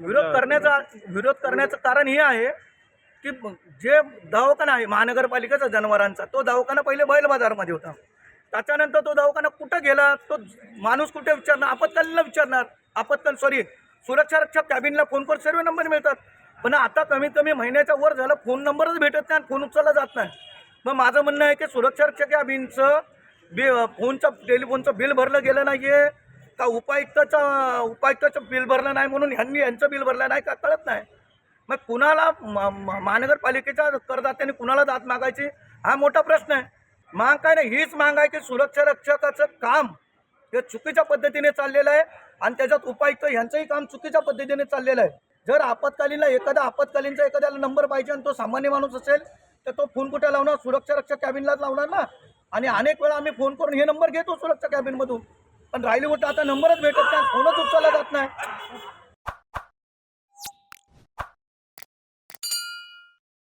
विरोध करण्याचा विरोध करण्याचं कारण हे आहे की जे दवाखाना आहे महानगरपालिकेचा जनावरांचा तो दवाखाना पहिले बैल बाजारमध्ये होता. त्याच्यानंतर तो दवाखाना कुठं गेला? तो माणूस कुठे विचारणार? आपत्कालीनला विचारणार. आपत्कालीन सॉरी सुरक्षा रक्षक कॅबिनला फोन करून सर्व नंबर मिळतात. पण आता कमीत कमी महिन्याच्या वर झालं फोन नंबरच भेटत नाही आणि फोन उचलला जात नाही. मग माझं म्हणणं आहे की सुरक्षा रक्षक कॅबिनचं बि फोनचं टेलिफोनचं बिल भरलं गेलं नाही आहे का उपायुक्ताचं उपायुक्ताचं बिल भरलं नाही म्हणून ह्यांनी यांचं बिल भरलं नाही का? कळत नाही. मग कुणाला म- म- महानगरपालिकेच्या करदात्यांनी कुणाला दात मागायची? हा मोठा प्रश्न आहे. माग काय नाही हीच माग आहे की सुरक्षा रक्षकाचं काम हे चुकीच्या पद्धतीने चाललेलं आहे आणि त्याच्यात उपायुक्त ह्यांचंही काम चुकीच्या पद्धतीने चाललेलं आहे. जर आपत्कालीनला एखादा आपत्कालीनचा एखाद्याला नंबर पाहिजे आणि तो सामान्य माणूस असेल तर तो फोन कुठे लावणार? सुरक्षा रक्षक कॅबिनलाच लावणार ना? आणि अनेक वेळा आम्ही फोन करून हे नंबर घेतो सुरक्षा कॅबिनमधून. पण राहिली गोष्ट आता नंबरच भेटत नाही फोनच उचलला जात नाही.